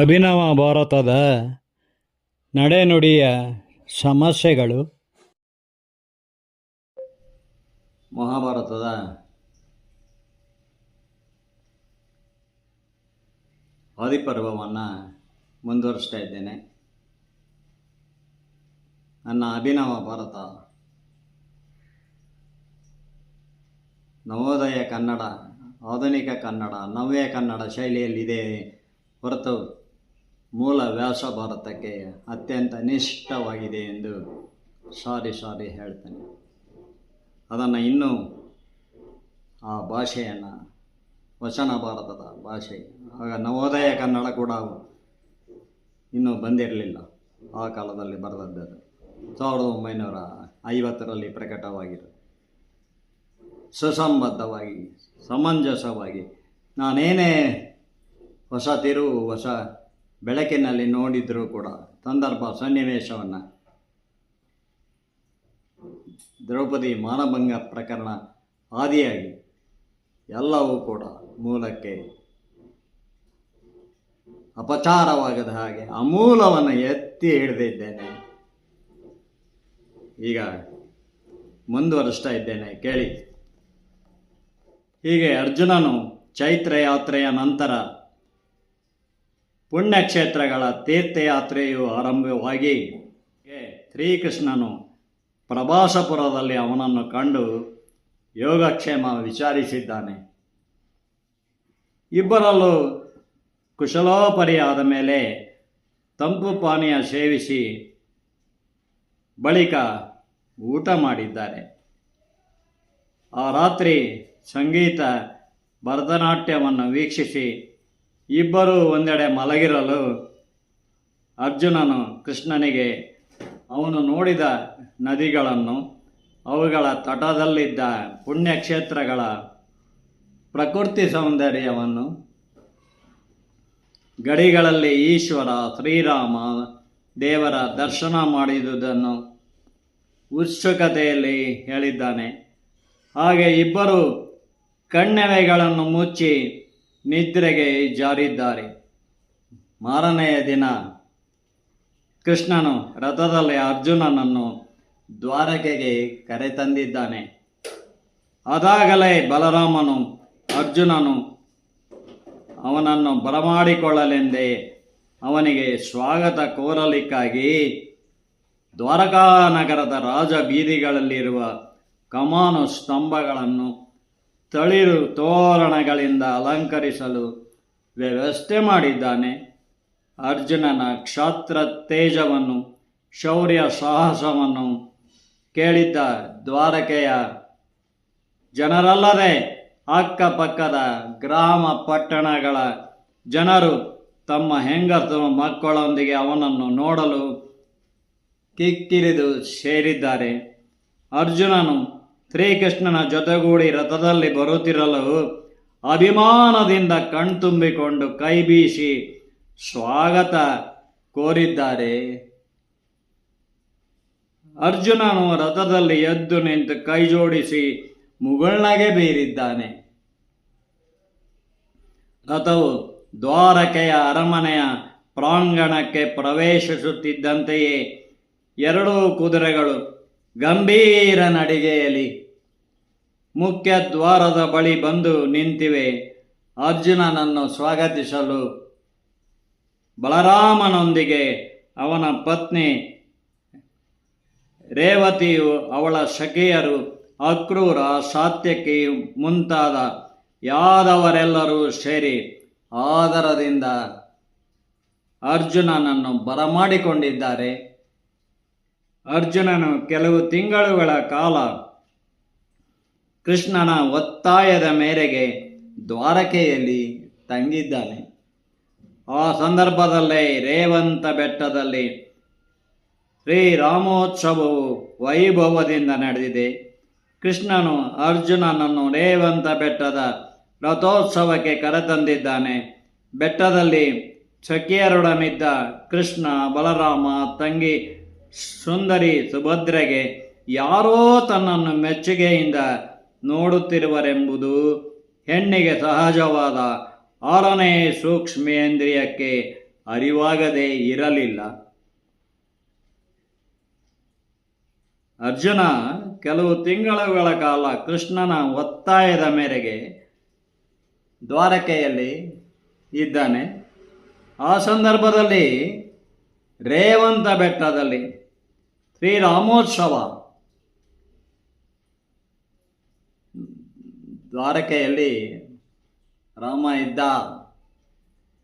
ಅಭಿನವ ಭಾರತದ ನಡೆನುಡಿಯ ಸಮಸ್ಯೆಗಳು. ಮಹಾಭಾರತದ ಆದಿಪರ್ವವನ್ನು ಮುಂದುವರಿಸ್ತಾ ಇದ್ದೇನೆ. ನನ್ನ ಅಭಿನವ ಭಾರತ ನವೋದಯ ಕನ್ನಡ ಆಧುನಿಕ ಕನ್ನಡ, ನವ್ಯ ಕನ್ನಡ ಶೈಲಿಯಲ್ಲಿದೆ ಹೊರತು ಮೂಲ ವ್ಯಾಸ ಭಾರತಕ್ಕೆ ಅತ್ಯಂತ ನಿಷ್ಠವಾಗಿದೆ ಎಂದು ಸಾರಿ ಸಾರಿ ಹೇಳ್ತೇನೆ. ಅದನ್ನು ಇನ್ನೂ ಆ ಭಾಷೆಯನ್ನು, ವಚನ ಭಾರತದ ಭಾಷೆ, ಆಗ ನವೋದಯ ಕನ್ನಡ ಕೂಡ ಇನ್ನೂ ಬಂದಿರಲಿಲ್ಲ ಆ ಕಾಲದಲ್ಲಿ ಬರೆದದ್ದು ಸಾವಿರದ ಒಂಬೈನೂರ ಐವತ್ತರಲ್ಲಿ ಪ್ರಕಟವಾಗಿರೋದು ಸುಸಂಬದ್ಧವಾಗಿ ಸಮಂಜಸವಾಗಿ. ನಾನೇನೇ ಹೊಸ ತಿರುವು ಹೊಸ ಬೆಳಕಿನಲ್ಲಿ ನೋಡಿದರೂ ಕೂಡ ಸಂದರ್ಭ ಸನ್ನಿವೇಶವನ್ನು ದ್ರೌಪದಿ ಮಾನಭಂಗ ಪ್ರಕರಣ ಆದಿಯಾಗಿ ಎಲ್ಲವೂ ಕೂಡ ಮೂಲಕ್ಕೆ ಅಪಚಾರವಾಗದ ಹಾಗೆ ಅಮೂಲವನ್ನು ಎತ್ತಿ ಹಿಡಿದಿದ್ದೇನೆ. ಈಗ ಮುಂದುವರಿಸ್ತಾ ಇದ್ದೇನೆ, ಕೇಳಿ. ಹೀಗೆ ಅರ್ಜುನನು ಚೈತ್ರ ಯಾತ್ರೆಯ ನಂತರ ಪುಣ್ಯಕ್ಷೇತ್ರಗಳ ತೀರ್ಥಯಾತ್ರೆಯು ಆರಂಭವಾಗಿ ಶ್ರೀಕೃಷ್ಣನು ಪ್ರಭಾಸಪುರದಲ್ಲಿ ಅವನನ್ನು ಕಂಡು ಯೋಗಕ್ಷೇಮ ವಿಚಾರಿಸಿದ್ದಾನೆ. ಇಬ್ಬರಲ್ಲೂ ಕುಶಲೋಪರಿಯಾದ ಮೇಲೆ ತಂಪು ಪಾನೀಯ ಸೇವಿಸಿ ಬಳಿಕ ಊಟ ಮಾಡಿದ್ದಾರೆ. ಆ ರಾತ್ರಿ ಸಂಗೀತ, ಭರತನಾಟ್ಯವನ್ನು ವೀಕ್ಷಿಸಿ ಇಬ್ಬರೂ ಒಂದೆಡೆ ಮಲಗಿರಲು ಅರ್ಜುನನು ಕೃಷ್ಣನಿಗೆ, ಅವನು ನೋಡಿದ ನದಿಗಳನ್ನು, ಅವುಗಳ ತಟದಲ್ಲಿದ್ದ ಪುಣ್ಯಕ್ಷೇತ್ರಗಳ ಪ್ರಕೃತಿ ಸೌಂದರ್ಯವನ್ನು, ಗಡಿಗಳಲ್ಲಿ ಈಶ್ವರ, ಶ್ರೀರಾಮ ದೇವರ ದರ್ಶನ ಮಾಡಿದುದನ್ನು ಉತ್ಸುಕತೆಯಲ್ಲಿ ಹೇಳಿದ್ದಾನೆ. ಹಾಗೆ ಇಬ್ಬರು ಕಣ್ಣೆವೆಗಳನ್ನು ಮುಚ್ಚಿ ನಿದ್ರೆಗೆ ಜಾರಿದ್ದಾರೆ. ಮಾರನೆಯ ದಿನ, ಕೃಷ್ಣನು ರಥದಲ್ಲಿ ಅರ್ಜುನನನ್ನು ದ್ವಾರಕೆಗೆ ಕರೆತಂದಿದ್ದಾನೆ. ಅದಾಗಲೇ ಬಲರಾಮನು ಅರ್ಜುನನು ಅವನನ್ನು ಬರಮಾಡಿಕೊಳ್ಳಲೆಂದೇ ಅವನಿಗೆ ಸ್ವಾಗತ ಕೋರಲಿಕ್ಕಾಗಿ ದ್ವಾರಕಾ ನಗರದ ರಾಜ ಬೀದಿಗಳಲ್ಲಿರುವ ಕಮಾನು ಸ್ತಂಭಗಳನ್ನು ತಳಿರು ತೋರಣಗಳಿಂದ ಅಲಂಕರಿಸಲು ವ್ಯವಸ್ಥೆ ಮಾಡಿದ್ದಾನೆ. ಅರ್ಜುನನ ಕ್ಷಾತ್ರ ತೇಜವನ್ನು, ಶೌರ್ಯ ಸಾಹಸವನ್ನು ಕೇಳಿದ್ದ ದ್ವಾರಕೆಯ ಜನರಲ್ಲದೆ ಅಕ್ಕಪಕ್ಕದ ಗ್ರಾಮ ಪಟ್ಟಣಗಳ ಜನರು ತಮ್ಮ ಹೆಂಗಸು ಮಕ್ಕಳೊಂದಿಗೆ ಅವನನ್ನು ನೋಡಲು ಕಿಕ್ಕಿರಿದು ಸೇರಿದ್ದಾರೆ. ಅರ್ಜುನನು ಶ್ರೀಕೃಷ್ಣನ ಜೊತೆಗೂಡಿ ರಥದಲ್ಲಿ ಬರುತ್ತಿರಲು ಅಭಿಮಾನದಿಂದ ಕಣ್ತುಂಬಿಕೊಂಡು ಕೈ ಬೀಸಿ ಸ್ವಾಗತ ಕೋರಿದ್ದಾರೆ. ಅರ್ಜುನನು ರಥದಲ್ಲಿ ಎದ್ದು ನಿಂತು ಕೈ ಜೋಡಿಸಿ ಮುಗುಳ್ನಗೆ ಬೀರಿದ್ದಾನೆ. ರಥವು ದ್ವಾರಕೆಯ ಅರಮನೆಯ ಪ್ರಾಂಗಣಕ್ಕೆ ಪ್ರವೇಶಿಸುತ್ತಿದ್ದಂತೆಯೇ ಎರಡೂ ಕುದುರೆಗಳು ಗಂಭೀರ ನಡಿಗೆಯಲ್ಲಿ ಮುಖ್ಯ ದ್ವಾರದ ಬಳಿ ಬಂದು ನಿಂತಿವೆ. ಅರ್ಜುನನನ್ನು ಸ್ವಾಗತಿಸಲು ಬಲರಾಮನೊಂದಿಗೆ ಅವನ ಪತ್ನಿ ರೇವತಿಯು ಅವಳ ಸಖಿಯರು ಅಕ್ರೂರ ಸಾತ್ಯಕಿ ಮುಂತಾದ ಯಾದವರೆಲ್ಲರೂ ಸೇರಿ ಆದರದಿಂದ ಅರ್ಜುನನನ್ನು ಬರಮಾಡಿಕೊಂಡಿದ್ದಾರೆ. ಅರ್ಜುನನು ಕೆಲವು ತಿಂಗಳುಗಳ ಕಾಲ ಕೃಷ್ಣನ ಒತ್ತಾಯದ ಮೇರೆಗೆ ದ್ವಾರಕೆಯಲ್ಲಿ ತಂಗಿದ್ದಾನೆ. ಆ ಸಂದರ್ಭದಲ್ಲೇ ರೇವಂತ ಬೆಟ್ಟದಲ್ಲಿ ಶ್ರೀರಾಮೋತ್ಸವವು ವೈಭವದಿಂದ ನಡೆದಿದೆ. ಕೃಷ್ಣನು ಅರ್ಜುನನನ್ನು ರೇವಂತ ಬೆಟ್ಟದ ರಥೋತ್ಸವಕ್ಕೆ ಕರೆತಂದಿದ್ದಾನೆ. ಬೆಟ್ಟದಲ್ಲಿ ಸಖಿಯರೊಡನಿದ್ದ ಕೃಷ್ಣ ಬಲರಾಮ ತಂಗಿ ಸುಂದರಿ ಸುಭದ್ರೆಗೆ ಯಾರೋ ತನ್ನನ್ನು ಮೆಚ್ಚುಗೆಯಿಂದ ನೋಡುತ್ತಿರುವರೆಂಬುದು ಹೆಣ್ಣಿಗೆ ಸಹಜವಾದ ಆರನೇ ಸೂಕ್ಷ್ಮೇಂದ್ರಿಯಕ್ಕೆ ಅರಿವಾಗದೇ ಇರಲಿಲ್ಲ. ಅರ್ಜುನ ಕೆಲವು ತಿಂಗಳುಗಳ ಕಾಲ ಕೃಷ್ಣನ ಒತ್ತಾಯದ ಮೇರೆಗೆ ದ್ವಾರಕೆಯಲ್ಲಿ ಇದ್ದಾನೆ. ಆ ಸಂದರ್ಭದಲ್ಲಿ ರೇವಂತ ಬೆಟ್ಟದಲ್ಲಿ ಶ್ರೀರಾಮೋತ್ಸವ ದ್ವಾರಕೆಯಲ್ಲಿ ರಾಮ ಇದ್ದ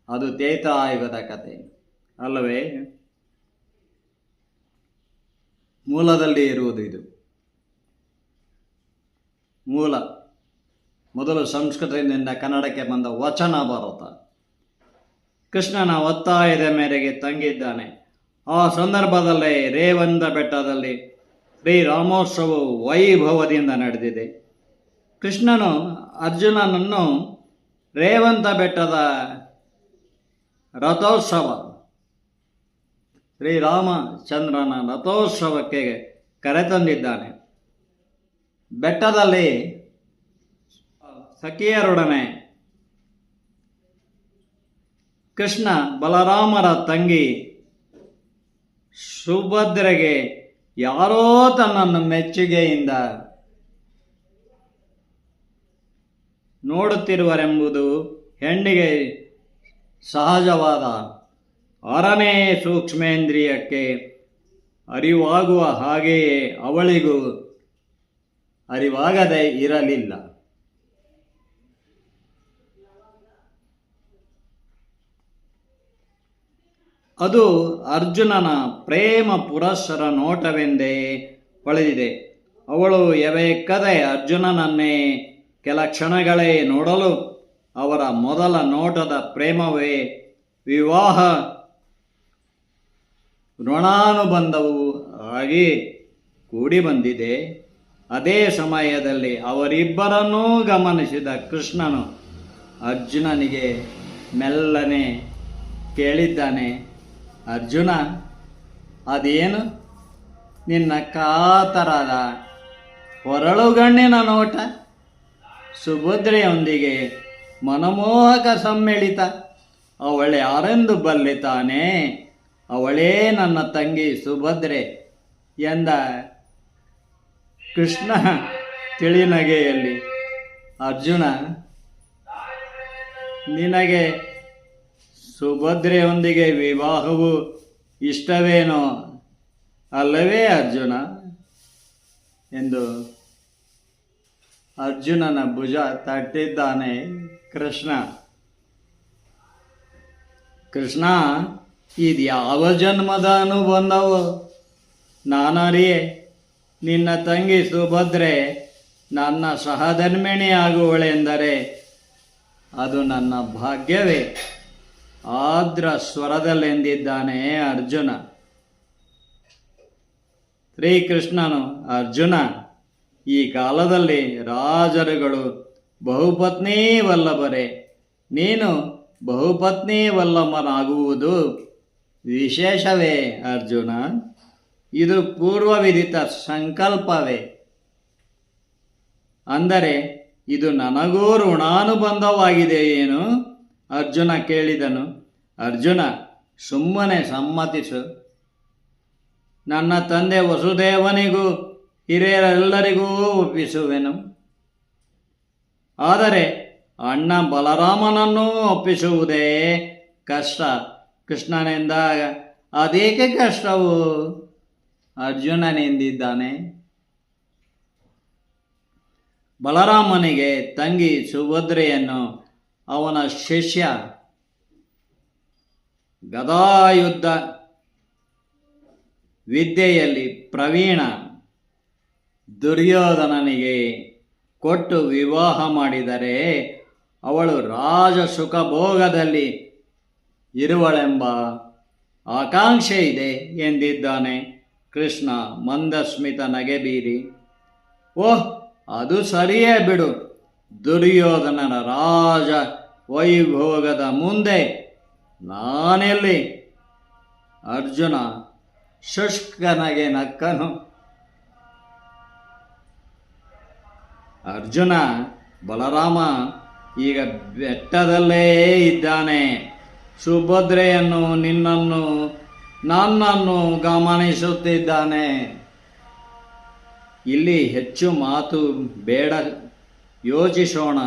ಅದು ತೇತಾಯುಗದ ಕತೆ. ಅಲ್ಲವೇ? ಮೂಲದಲ್ಲಿ ಇರುವುದು ಇದು. ಮೂಲ. ಮೊದಲು ಸಂಸ್ಕೃತದಿಂದ ಕನ್ನಡಕ್ಕೆ ಬಂದ ವಚನ ಭಾರತ. ಕೃಷ್ಣನ ಒತ್ತಾಯದ ಮೇರೆಗೆ ತಂಗಿದ್ದಾನೆ. ಆ ಸಂದರ್ಭದಲ್ಲಿ ರೇವಂತ ಬೆಟ್ಟದಲ್ಲಿ ಶ್ರೀರಾಮೋತ್ಸವವು ವೈಭವದಿಂದ ನಡೆದಿದೆ. ಕೃಷ್ಣನು ಅರ್ಜುನನನ್ನು ರೇವಂತ ಬೆಟ್ಟದ ರಥೋತ್ಸವ ಶ್ರೀರಾಮಚಂದ್ರನ ರಥೋತ್ಸವಕ್ಕೆ ಕರೆತಂದಿದ್ದಾನೆ. ಬೆಟ್ಟದಲ್ಲಿ ಸಖಿಯರೊಡನೆ ಕೃಷ್ಣ ಬಲರಾಮರ ತಂಗಿ ಸುಭದ್ರೆಗೆ ಯಾರೋ ತನ್ನನ್ನು ಮೆಚ್ಚುಗೆಯಿಂದ ನೋಡುತ್ತಿರುವರೆಂಬುದು ಹೆಣ್ಣಿಗೆ ಸಹಜವಾದ ಆರನೇ ಸೂಕ್ಷ್ಮೇಂದ್ರಿಯಕ್ಕೆ ಅರಿವಾಗುವ ಹಾಗೆಯೇ ಅವಳಿಗೂ ಅರಿವಾಗದೇ ಇರಲಿಲ್ಲ. ಅದು ಅರ್ಜುನನ ಪ್ರೇಮ ಪುರಸ್ಸರ ನೋಟವೆಂದೇ ಹೊಳೆದಿದೆ ಅವಳು ಎವೆಕ್ಕದೆ ಅರ್ಜುನನನ್ನೇ ಕೆಲ ಕ್ಷಣಗಳೇ ನೋಡಲು ಅವರ ಮೊದಲ ನೋಟದ ಪ್ರೇಮವೇ ವಿವಾಹ. ಋಣಾನುಬಂಧವು ಆಗಿ ಕೂಡಿ ಬಂದಿದೆ. ಅದೇ ಸಮಯದಲ್ಲಿ ಅವರಿಬ್ಬರನ್ನೂ ಗಮನಿಸಿದ ಕೃಷ್ಣನು ಅರ್ಜುನನಿಗೆ ಮೆಲ್ಲನೆ ಕೇಳಿದ್ದಾನೆ. ಅರ್ಜುನ, ಅದೇನು? ನಿನ್ನ ಕಾತರದ ಹೊರಳುಗಣ್ಣಿನ ನೋಟ ಸುಭದ್ರೆಯೊಂದಿಗೆ ಮನಮೋಹಕ ಸಮ್ಮಿಳಿತ. ಅವಳೆ ಯಾರೆಂದು ಬಲ್ಲಿತಾನೆ? ಅವಳೇ ನನ್ನ ತಂಗಿ ಸುಭದ್ರೆ ಎಂದ ಕೃಷ್ಣ ತಿಳಿನಗೆಯಲ್ಲಿ. ಅರ್ಜುನ, ನಿನಗೆ ಸುಭದ್ರೆಯೊಂದಿಗೆ ವಿವಾಹವು ಇಷ್ಟವೇನೋ? ಅಲ್ಲವೇ ಅರ್ಜುನ? ಎಂದು ಅರ್ಜುನನ ಭುಜ ತಟ್ಟಿದ್ದಾನೆ ಕೃಷ್ಣ. ಕೃಷ್ಣ ಇದು ಯಾವ ಜನ್ಮದ ಅನುಬಂಧವು? ನಾನರಿಯೇ, ನಿನ್ನ ತಂಗಿ ಸುಭದ್ರೆ ನನ್ನ ಸಹಧರ್ಮಿಣಿ ಆಗುವಳೆಂದರೆ ಅದು ನನ್ನ ಭಾಗ್ಯವೇ? ಆದ್ರ ಸ್ವರದಲ್ಲೆಂದಿದ್ದಾನೆ ಅರ್ಜುನ. ಶ್ರೀಕೃಷ್ಣನು ಅರ್ಜುನ, ಈ ಕಾಲದಲ್ಲಿ ರಾಜರುಗಳು ಬಹುಪತ್ನಿ ವಲ್ಲಭರೇ, ನೀನು ಬಹುಪತ್ನಿ ವಲ್ಲಭನಾಗುವುದು ವಿಶೇಷವೇ ಅರ್ಜುನ. ಇದು ಪೂರ್ವವಿದಿತ ಸಂಕಲ್ಪವೇ. ಅಂದರೆ ಇದು ನನಗೂ ಋಣಾನುಬಂಧವಾಗಿದೆ ಏನು? ಅರ್ಜುನ ಕೇಳಿದನು, ಅರ್ಜುನ, ಸುಮ್ಮನೆ ಸಮ್ಮತಿಸು. ನನ್ನ ತಂದೆ ವಸುದೇವನಿಗೂ ಹಿರಿಯರೆಲ್ಲರಿಗೂ ಒಪ್ಪಿಸುವೆನು. ಆದರೆ ಅಣ್ಣ ಬಲರಾಮನನ್ನೂ ಒಪ್ಪಿಸುವುದೇ ಕಷ್ಟ. ಕೃಷ್ಣನೆಂದಾಗ ಅದೇಕೆ ಕಷ್ಟವು? ಅರ್ಜುನನೆಂದಿದ್ದಾನೆ ಬಲರಾಮನಿಗೆ, ತಂಗಿ ಸುಭದ್ರೆಯನ್ನು ಅವನ ಶಿಷ್ಯ ಗದಾಯುದ್ಧ ವಿದ್ಯೆಯಲ್ಲಿ ಪ್ರವೀಣ ದುರ್ಯೋಧನನಿಗೆ ಕೊಟ್ಟು ವಿವಾಹ ಮಾಡಿದರೆ ಅವಳು ರಾಜ ಸುಖಭೋಗದಲ್ಲಿ ಇರುವಳೆಂಬ ಆಕಾಂಕ್ಷೆ ಇದೆ ಎಂದಿದ್ದಾನೆ. ಕೃಷ್ಣ ಮಂದಸ್ಮಿತ ನಗೆಬೀರಿ ಓಹ್, ಅದು ಸರಿಯೇ ಬಿಡು. ದುರ್ಯೋಧನನ ರಾಜ ವೈಭೋಗದ ಮುಂದೆ ನಾನೆಲ್ಲಿ? ಅರ್ಜುನ ಶುಷ್ಕನಗೆ ನಕ್ಕನು. ಅರ್ಜುನ ಬಲರಾಮ ಈಗ ಬೆಟ್ಟದಲ್ಲೇ ಇದ್ದಾನೆ. ಸುಭದ್ರೆಯನ್ನು ನಿನ್ನನ್ನು, ನನ್ನನ್ನು ಗಮನಿಸುತ್ತಿದ್ದಾನೆ. ಇಲ್ಲಿ ಹೆಚ್ಚು ಮಾತು ಬೇಡ. ಯೋಚಿಸೋಣ.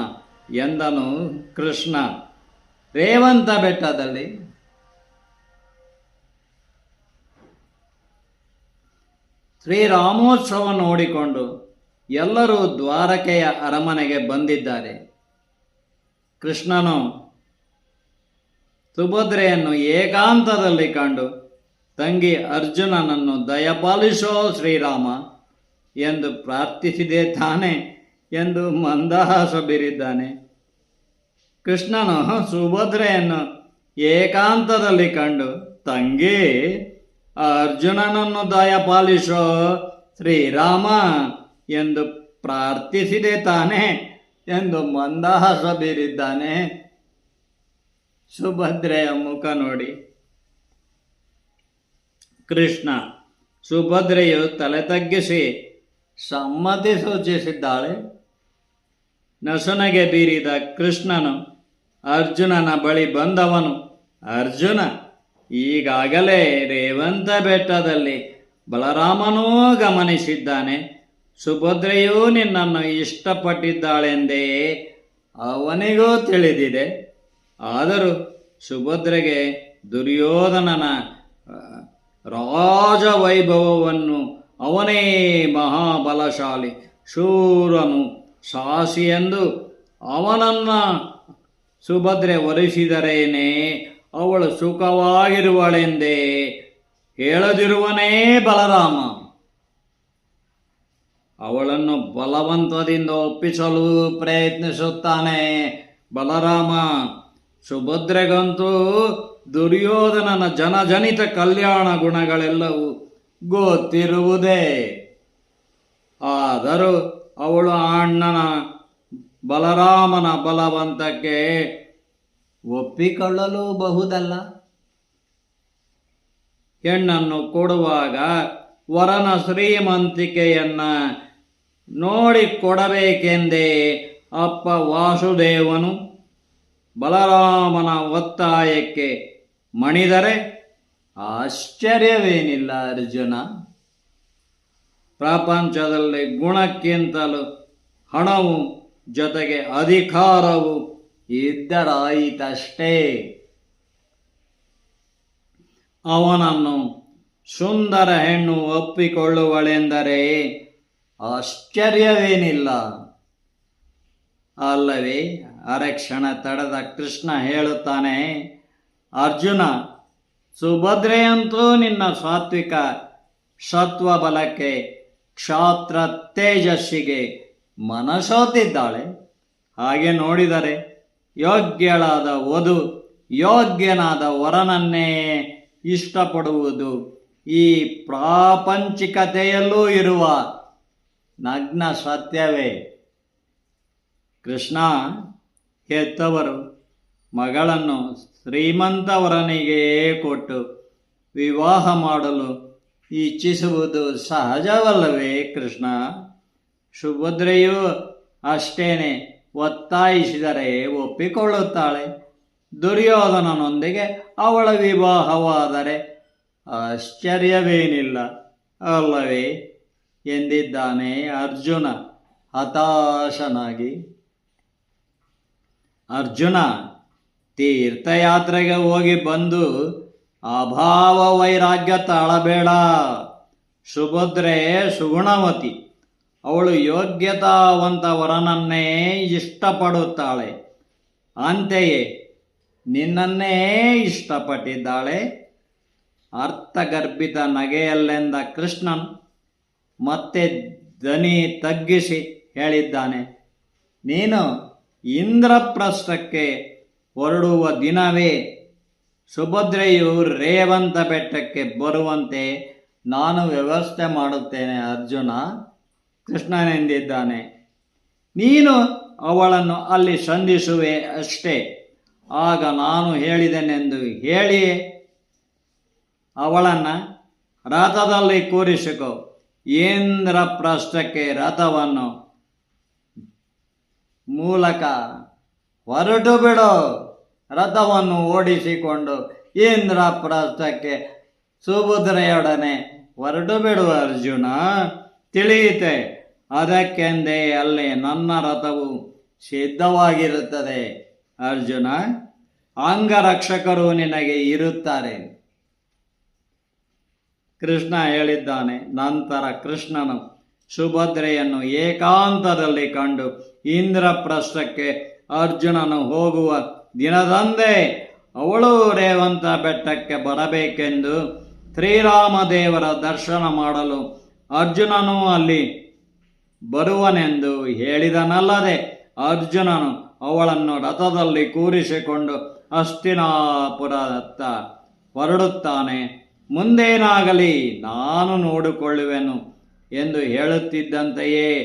ಎಂದನು ಕೃಷ್ಣ. ರೇವಂತ ಬೆಟ್ಟದಲ್ಲಿ. ಶ್ರೀರಾಮೋತ್ಸವ ನೋಡಿಕೊಂಡು ಎಲ್ಲರೂ ದ್ವಾರಕೆಯ ಅರಮನೆಗೆ ಬಂದಿದ್ದಾರೆ. ಕೃಷ್ಣನು ಸುಭದ್ರೆಯನ್ನು ಏಕಾಂತದಲ್ಲಿ ಕಂಡು, ತಂಗಿ ಅರ್ಜುನನನ್ನು ದಯಪಾಲಿಸೋ ಶ್ರೀರಾಮ ಎಂದು ಪ್ರಾರ್ಥಿಸಿದೆ ತಾನೆ. ಎಂದು ಮಂದಹಾಸ ಬೀರಿದ್ದಾನೆ. ಕೃಷ್ಣನು, ಸುಭದ್ರೆಯನ್ನು ಏಕಾಂತದಲ್ಲಿ ಕಂಡು, ತಂಗಿ, ಅರ್ಜುನನನ್ನು ದಯಪಾಲಿಸೋ, ಶ್ರೀರಾಮ ಎಂದು ಪ್ರಾರ್ಥಿಸಿದೆ ತಾನೆ ಎಂದು ಮಂದಹಾಸ ಬೀರಿದ್ದಾನೆ. ಸುಭದ್ರೆಯ ಮುಖ ನೋಡಿ. ಕೃಷ್ಣ ಸುಭದ್ರೆಯು ತಲೆ ತಗ್ಗಿಸಿ ಸಮ್ಮತಿ ಸೂಚಿಸಿದ್ದಾಳೆ. ನಸುನಗೆ ಬೀರಿದ ಕೃಷ್ಣನು ಅರ್ಜುನನ ಬಳಿ ಬಂದವನು. ಅರ್ಜುನ, ಈಗಾಗಲೇ ರೇವಂತ ಬೆಟ್ಟದಲ್ಲಿ ಬಲರಾಮನೂ ಗಮನಿಸಿದ್ದಾನೆ. ಸುಭದ್ರೆಯೂ ನಿನ್ನನ್ನು ಇಷ್ಟಪಟ್ಟಿದ್ದಾಳೆಂದೇ ಅವನಿಗೂ ತಿಳಿದಿದೆ. ಆದರೂ ಸುಭದ್ರೆಗೆ ದುರ್ಯೋಧನನ ರಾಜವೈಭವವನ್ನು ಅವನೇ ಮಹಾಬಲಶಾಲಿ ಶೂರನು ಸಾಹಸಿ ಎಂದು ಅವನನ್ನು ಸುಭದ್ರೆ ಒಲಿಸಿದರೇನೆ ಅವಳು ಸುಖವಾಗಿರುವಳೆಂದೇ ಹೇಳದಿರುವನೇ ಬಲರಾಮ. ಅವಳನ್ನು ಬಲವಂತದಿಂದ ಒಪ್ಪಿಸಲು ಪ್ರಯತ್ನಿಸುತ್ತಾನೆ ಬಲರಾಮ. ಸುಭದ್ರೆಗಂತೂ ದುರ್ಯೋಧನನ ಜನಜನಿತ ಕಲ್ಯಾಣ ಗುಣಗಳೆಲ್ಲವೂ ಗೊತ್ತಿರುವುದೇ. ಆದರೂ ಅವಳು ಅಣ್ಣನ ಬಲರಾಮನ ಬಲವಂತಕ್ಕೆ ಒಪ್ಪಿಕೊಳ್ಳಲು ಬಹುದಲ್ಲ. ಹೆಣ್ಣನ್ನು ಕೊಡುವಾಗ ವರನ ಶ್ರೀಮಂತಿಕೆಯನ್ನ ನೋಡಿ ಕೊಡಬೇಕೆಂದೇ ಅಪ್ಪ ವಾಸುದೇವನು ಬಲರಾಮನ ಒತ್ತಾಯಕ್ಕೆ ಮಣಿದರೆ ಆಶ್ಚರ್ಯವೇನಿಲ್ಲ ಅರ್ಜುನ. ಪ್ರಪಂಚದಲ್ಲಿ ಗುಣಕ್ಕಿಂತಲೂ ಹಣವು ಜೊತೆಗೆ ಅಧಿಕಾರವು ಇದ್ದರಾಯಿತಷ್ಟೇ. ಅವನನ್ನು ಸುಂದರ ಹೆಣ್ಣು ಒಪ್ಪಿಕೊಳ್ಳುವಳೆಂದರೆ ಆಶ್ಚರ್ಯವೇನಿಲ್ಲ. ಅಲ್ಲವೇ, ಅರಕ್ಷಣ ತಡೆದ ಕೃಷ್ಣ ಹೇಳುತ್ತಾನೆ, ಅರ್ಜುನ, ಸುಭದ್ರೆಯಂತೂ ನಿನ್ನ ಸಾತ್ವಿಕ ಸತ್ವಬಲಕ್ಕೆ ಕ್ಷಾತ್ರ ತೇಜಸ್ಸಿಗೆ ಮನಸೋತಿದ್ದಾಳೆ. ಹಾಗೆ ನೋಡಿದರೆ ಯೋಗ್ಯಳಾದ ವಧು, ಯೋಗ್ಯನಾದ ವರನನ್ನೇ ಇಷ್ಟಪಡುವುದು ಈ ಪ್ರಾಪಂಚಿಕತೆಯಲ್ಲೂ ಇರುವ ನಗ್ನ ಸತ್ಯವೇ. ಕೃಷ್ಣ ಹೆತ್ತವರು ಮಗಳನ್ನು ಶ್ರೀಮಂತವರನಿಗೆ ಕೊಟ್ಟು ವಿವಾಹ ಮಾಡಲು ಇಚ್ಛಿಸುವುದು ಸಹಜವಲ್ಲವೇ ಕೃಷ್ಣ? ಸುಭದ್ರೆಯೂ ಅಷ್ಟೇನೆ ಒತ್ತಾಯಿಸಿದರೆ ಒಪ್ಪಿಕೊಳ್ಳುತ್ತಾಳೆ. ದುರ್ಯೋಧನನೊಂದಿಗೆ ಅವಳ ವಿವಾಹವಾದರೆ ಆಶ್ಚರ್ಯವೇನಿಲ್ಲ, ಅಲ್ಲವೇ? ಎಂದಿದ್ದಾನೆ ಅರ್ಜುನ ಹತಾಶನಾಗಿ. ಅರ್ಜುನ ತೀರ್ಥಯಾತ್ರೆಗೆ ಹೋಗಿ ಬಂದು ಅಭಾವ ವೈರಾಗ್ಯ ತಾಳಬೇಡ. ಸುಭದ್ರೆ ಸುಗುಣವತಿ. ಅವಳು ಯೋಗ್ಯತಾವಂತ ವರನನ್ನೇ ಇಷ್ಟಪಡುತ್ತಾಳೆ. ಅಂತೆಯೇ ನಿನ್ನನ್ನೇ ಇಷ್ಟಪಟ್ಟಿದ್ದಾಳೆ. ಅರ್ಥಗರ್ಭಿತ ನಗೆಯಲ್ಲೆಂದ ಕೃಷ್ಣನ್ ಮತ್ತೆ ದನಿ ತಗ್ಗಿಸಿ ಹೇಳಿದ್ದಾನೆ, ನೀನು ಇಂದ್ರಪ್ರಸ್ಥಕ್ಕೆ ಹೊರಡುವ ದಿನವೇ ಸುಭದ್ರೆಯು ರೇವಂತ ಬೆಟ್ಟಕ್ಕೆ ಬರುವಂತೆ ನಾನು ವ್ಯವಸ್ಥೆ ಮಾಡುತ್ತೇನೆ, ಅರ್ಜುನ. ಕೃಷ್ಣನೆಂದಿದ್ದಾನೆ. ನೀನು ಅವಳನ್ನು ಅಲ್ಲಿ ಸಂಧಿಸುವೆ ಅಷ್ಟೇ. ಆಗ ನಾನು ಹೇಳಿದೆನೆಂದು ಹೇಳಿ ಅವಳನ್ನು ರಥದಲ್ಲಿ ಕೂರಿಸಿಕೊ. ಇಂದ್ರಪ್ರಸ್ಥಕ್ಕೆ ರಥವನ್ನು ಮೂಲಕ ಹೊರಟು ಬಿಡು. ರಥವನ್ನು ಓಡಿಸಿಕೊಂಡು ಇಂದ್ರಪ್ರಸ್ಥಕ್ಕೆ ಸುಭದ್ರೆಯೊಡನೆ ಹೊರಟು ಬಿಡುವ ಅರ್ಜುನ. ತಿಳಿಯಿತೆ. ಅದಕ್ಕೆಂದೇ ಅಲ್ಲಿ ನನ್ನ ರಥವು ಸಿದ್ಧವಾಗಿರುತ್ತದೆ. ಅರ್ಜುನ, ಅಂಗರಕ್ಷಕರು ನಿನಗೆ ಇರುತ್ತಾರೆ. ಕೃಷ್ಣ ಹೇಳಿದ್ದಾನೆ. ನಂತರ ಕೃಷ್ಣನು ಸುಭದ್ರೆಯನ್ನು ಏಕಾಂತದಲ್ಲಿ ಕಂಡು ಇಂದ್ರಪ್ರಸ್ಥಕ್ಕೆ ಅರ್ಜುನನು ಹೋಗುವ ದಿನದಂದೇ ಅವಳು ರೇವಂತ ಬೆಟ್ಟಕ್ಕೆ ಬರಬೇಕೆಂದು ಶ್ರೀರಾಮದೇವರ ದರ್ಶನ ಮಾಡಲು ಅರ್ಜುನನು ಅಲ್ಲಿ ಬರುವನೆಂದು ಹೇಳಿದನಲ್ಲದೆ ಅರ್ಜುನನು ಅವಳನ್ನು ರಥದಲ್ಲಿ ಕೂರಿಸಿಕೊಂಡು ಹಸ್ತಿನಾಪುರದತ್ತ ಹೊರಡುತ್ತಾನೆ. ಮುಂದೇನಾಗಲಿ ನಾನು ನೋಡಿಕೊಳ್ಳುವೆನು ಎಂದು ಹೇಳುತ್ತಿದ್ದಂತೆಯೇ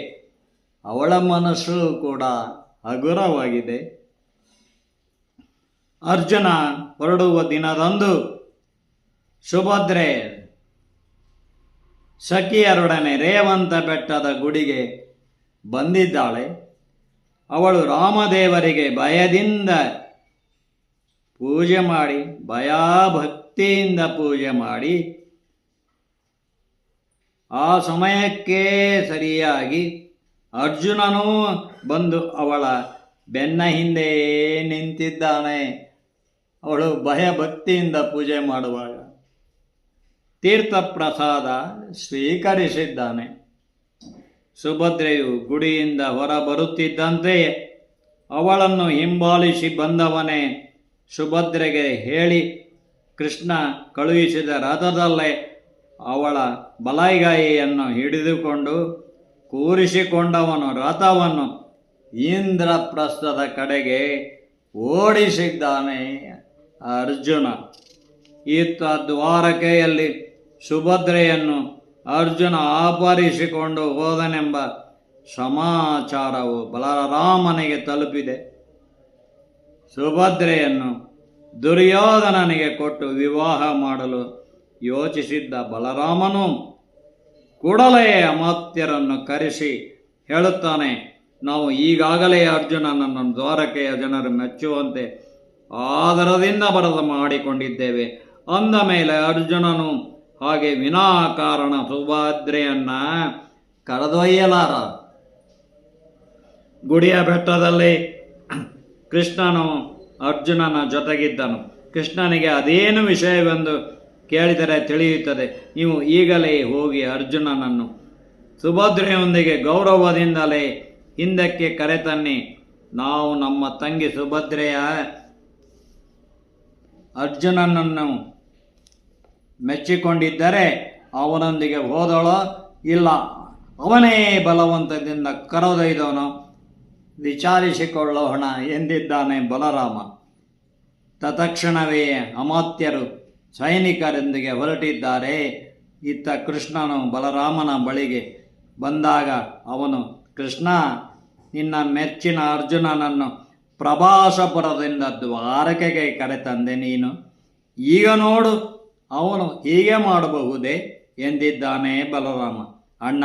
ಅವಳ ಮನಸ್ಸು ಕೂಡ ಹಗುರವಾಗಿದೆ. ಅರ್ಜುನ ಹೊರಡುವ ದಿನದಂದು ಸುಭದ್ರೆ ಸಖಿಯರೊಡನೆ ರೇವಂತ ಬೆಟ್ಟದ ಗುಡಿಗೆ ಬಂದಿದ್ದಾಳೆ. ಅವಳು ರಾಮದೇವರಿಗೆ ಭಯದಿಂದ ಪೂಜೆ ಮಾಡಿ, ಭಯಭಕ್ತಿಯಿಂದ ಪೂಜೆ ಮಾಡಿ, ಆ ಸಮಯಕ್ಕೆ ಸರಿಯಾಗಿ ಅರ್ಜುನನೂ ಬಂದು ಅವಳ ಬೆನ್ನ ಹಿಂದೆ ನಿಂತಿದ್ದಾನೆ. ಅವಳು ಭಯಭಕ್ತಿಯಿಂದ ಪೂಜೆ ಮಾಡುವಾಗ ತೀರ್ಥ ಪ್ರಸಾದ ಸ್ವೀಕರಿಸಿದ್ದಾನೆ. ಸುಭದ್ರೆಯು ಗುಡಿಯಿಂದ ಹೊರ ಬರುತ್ತಿದ್ದಂತೆಯೇ ಅವಳನ್ನು ಹಿಂಬಾಲಿಸಿ ಬಂದವನೇ ಸುಭದ್ರೆಗೆ ಹೇಳಿ, ಕೃಷ್ಣ ಕಳುಹಿಸಿದ ರಥದಲ್ಲೇ ಅವಳ ಬಲಾಯಿಗಾಯಿಯನ್ನು ಹಿಡಿದುಕೊಂಡು ಕೂರಿಸಿಕೊಂಡವನು ರಥವನ್ನು ಇಂದ್ರಪ್ರಸ್ಥದ ಕಡೆಗೆ ಓಡಿಸಿದ್ದಾನೆ ಅರ್ಜುನ ಇತ್ತ ದ್ವಾರಕೆಯಲ್ಲಿ ಸುಭದ್ರೆಯನ್ನು ಅರ್ಜುನ ಆಪರಿಸಿಕೊಂಡು ಹೋದನೆಂಬ ಸಮಾಚಾರವು ಬಲರಾಮನಿಗೆ ತಲುಪಿದೆ. ಸುಭದ್ರೆಯನ್ನು ದುರ್ಯೋಧನನಿಗೆ ಕೊಟ್ಟು ವಿವಾಹ ಮಾಡಲು ಯೋಚಿಸಿದ್ದ ಬಲರಾಮನು ಕೂಡಲೇ ಅಮಾತ್ಯರನ್ನು ಕರೆಸಿ ಹೇಳುತ್ತಾನೆ, ನಾವು ಈಗಾಗಲೇ ಅರ್ಜುನನನ್ನು ದ್ವಾರಕೆಯ ಜನರು ಮೆಚ್ಚುವಂತೆ ಆದರದಿಂದ ಬರದ ಮಾಡಿಕೊಂಡಿದ್ದೇವೆ. ಅಂದ ಮೇಲೆ ಅರ್ಜುನನು ಹಾಗೆ ವಿನಾಕಾರಣ ಸುಭದ್ರೆಯನ್ನ ಕರೆದೊಯ್ಯಲಾರ. ಗುಡಿಯ ಬೆಟ್ಟದಲ್ಲಿ ಕೃಷ್ಣನು ಅರ್ಜುನನ ಜೊತೆಗಿದ್ದನು. ಕೃಷ್ಣನಿಗೆ ಅದೇನು ವಿಷಯವೆಂದು ಕೇಳಿದರೆ ತಿಳಿಯುತ್ತದೆ. ನೀವು ಈಗಲೇ ಹೋಗಿ ಅರ್ಜುನನನ್ನು ಸುಭದ್ರೆಯೊಂದಿಗೆ ಗೌರವದಿಂದಲೇ ಹಿಂದಕ್ಕೆ ಕರೆತನ್ನಿ. ನಾವು ನಮ್ಮ ತಂಗಿ ಸುಭದ್ರೆಯ ಅರ್ಜುನನನ್ನು ಮೆಚ್ಚಿಕೊಂಡಿದ್ದರೆ ಅವನೊಂದಿಗೆ ಹೋದಳೋ. ಇಲ್ಲ, ಅವನೇ ಬಲವಂತದಿಂದ ಕರೆದೊಯ್ದವನು. ವಿಚಾರಿಸಿಕೊಳ್ಳೋಣ ಎಂದಿದ್ದಾನೆ ಬಲರಾಮ. ತತ್ಕ್ಷಣವೇ ಅಮಾತ್ಯರು ಸೈನಿಕರೊಂದಿಗೆ ಹೊರಟಿದ್ದಾರೆ. ಇತ್ತ ಕೃಷ್ಣನು ಬಲರಾಮನ ಬಳಿಗೆ ಬಂದಾಗ ಅವನು, ಕೃಷ್ಣ, ನಿನ್ನ ಮೆಚ್ಚಿನ ಅರ್ಜುನನನ್ನು ಪ್ರಭಾಸಪುರದಿಂದ ದ್ವಾರಕೆಗೆ ಕರೆತಂದೆ ನೀನು. ಈಗ ನೋಡು, ಅವನು ಹೀಗೆ ಮಾಡಬಹುದೇ ಎಂದಿದ್ದಾನೆ ಬಲರಾಮ. ಅಣ್ಣ,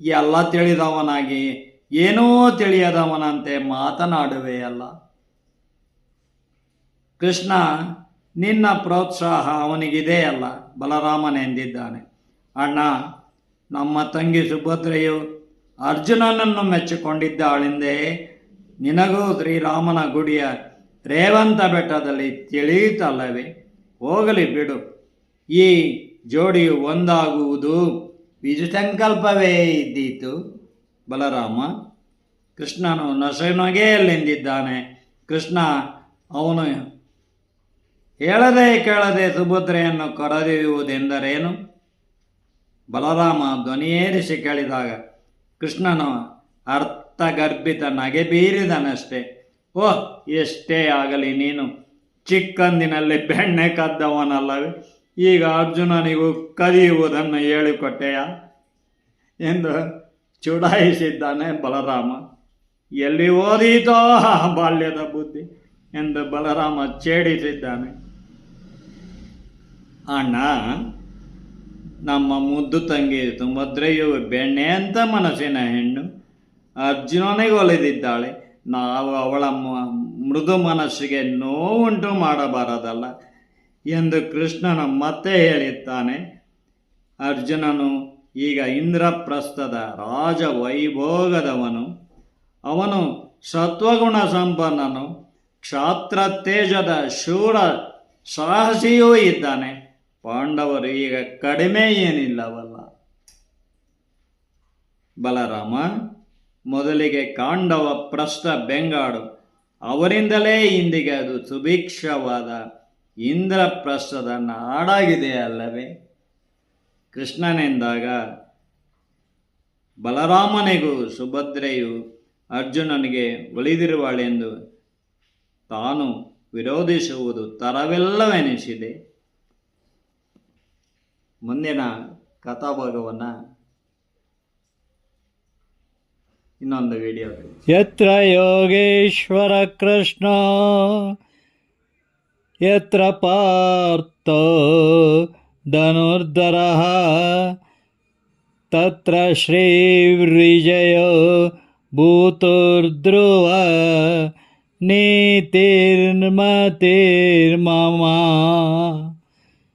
ಎಲ್ಲ ತಿಳಿದವನಾಗಿ, ಏನೂ ತಿಳಿಯದವನಂತೆ ಮಾತನಾಡುವೆಯಲ್ಲ ಕೃಷ್ಣ, ನಿನ್ನ ಪ್ರೋತ್ಸಾಹ ಅವನಿಗಿದೆಯಲ್ಲ ಬಲರಾಮನೆಂದಿದ್ದಾನೆ. ಅಣ್ಣ, ನಮ್ಮ ತಂಗಿ ಸುಭದ್ರೆಯು ಅರ್ಜುನನನ್ನು ಮೆಚ್ಚಿಕೊಂಡಿದ್ದಾಳೆಂದೇ ನಿನಗೂ ಶ್ರೀರಾಮನ ಗುಡಿಯ ರೇವಂತ ಬೆಟ್ಟದಲ್ಲಿ ತಿಳಿಯುತ್ತಲ್ಲವೇ ಹೋಗಲಿ ಬಿಡು. ಈ ಜೋಡಿಯು ಒಂದಾಗುವುದು. ವಿಜುಸಂಕಲ್ಪವೇ ಇದ್ದೀತು. ಬಲರಾಮ, ಕೃಷ್ಣನು ನಸೆನಗೆಯಲ್ಲೆಂದಿದ್ದಾನೆ ಕೃಷ್ಣ, ಅವನು ಹೇಳದೆ ಕೇಳದೆ ಸುಭದ್ರೆಯನ್ನು ಕರೆದೊಯ್ಯುವುದೆಂದರೇನು? ಬಲರಾಮ ಧ್ವನಿಯೇರಿಸಿ ಕೇಳಿದಾಗ ಕೃಷ್ಣನು ಅರ್ಥಗರ್ಭಿತ ನಗೆ ಬೀರಿದನಷ್ಟೆ. ಓ ಎಷ್ಟೇ ಆಗಲಿ ನೀನು. ಚಿಕ್ಕಂದಿನಲ್ಲಿ ಬೆಣ್ಣೆ ಕದ್ದವನಲ್ಲವೇ. ಈಗ ಅರ್ಜುನನಿಗೂ ಕದಿಯುವುದನ್ನು ಹೇಳಿಕೊಟ್ಟೆಯ? ಎಂದು ಚುಡಾಯಿಸಿದ್ದಾನೆ ಬಲರಾಮ. ಎಲ್ಲಿ ಓದೀತೋ ಬಾಲ್ಯದ ಬುದ್ಧಿ ಎಂದು ಬಲರಾಮ ಛೇಡಿಸಿದ್ದಾನೆ. ಅಣ್ಣ, ನಮ್ಮ ಮುದ್ದು ತಂಗಿ ಸುಭದ್ರೆಯು ಬೆಣ್ಣೆ ಅಂತ ಮನಸ್ಸಿನ ಹೆಣ್ಣು. ಅರ್ಜುನನಿಗೆ ಒಲಿದಿದ್ದಾಳೆ. ನಾವು ಅವಳ ಮೃದು ಮನಸ್ಸಿಗೆ ನೋವುಂಟು ಮಾಡಬಾರದಲ್ಲ ಎಂದು ಕೃಷ್ಣನ ಮತ್ತೆ ಹೇಳಿದ್ದಾನೆ. ಅರ್ಜುನನು, ಈಗ ಇಂದ್ರಪ್ರಸ್ಥದ ರಾಜ ವೈಭೋಗದವನು ಅವನು ಸತ್ವಗುಣ ಸಂಪನ್ನನು. ಕ್ಷಾತ್ರ ತೇಜದ ಶೂರ ಸಾಹಸಿಯೂ ಇದ್ದಾನೆ. ಪಾಂಡವರು ಈಗ ಕಡಿಮೆ ಏನಿಲ್ಲವಲ್ಲ. ಬಲರಾಮ ಮೊದಲಿಗೆ ಕಾಂಡವ ಪ್ರಸ್ಥ ಬೆಂಗಾಡು. ಅವರಿಂದಲೇ ಇಂದಿಗೆ ಅದು ಸುಭಿಕ್ಷವಾದ ಇಂದ್ರಪ್ರಸ್ಥದ ನಾಡಾಗಿದೆ ಅಲ್ಲವೇ? ಕೃಷ್ಣನೆಂದಾಗ ಬಲರಾಮನಿಗೂ ಸುಭದ್ರೆಯು ಅರ್ಜುನನಿಗೆ ಒಲಿದಿರುವಳೆಂದು ತಾನು ವಿರೋಧಿಸುವುದು ತರವೆಲ್ಲವೆನಿಸಿದೆ. ಮುಂದಿನ ಕಥಾಭಾಗವನ್ನು ಇನ್ನೊಂದು ವಿಡಿಯೋ ಯತ್ರ ಯೋಗೇಶ್ವರ ಕೃಷ್ಣ ಯತ್ರ ಪಾರ್ಥೋ ಧನುರ್ಧರಃ ತತ್ರ ಶ್ರೀ ಶ್ರೀವೃಜಯೋ ಭೂತುರ್ಧ್ರುವ ನೀತಿರ್ಮತಿರ್ಮಮ.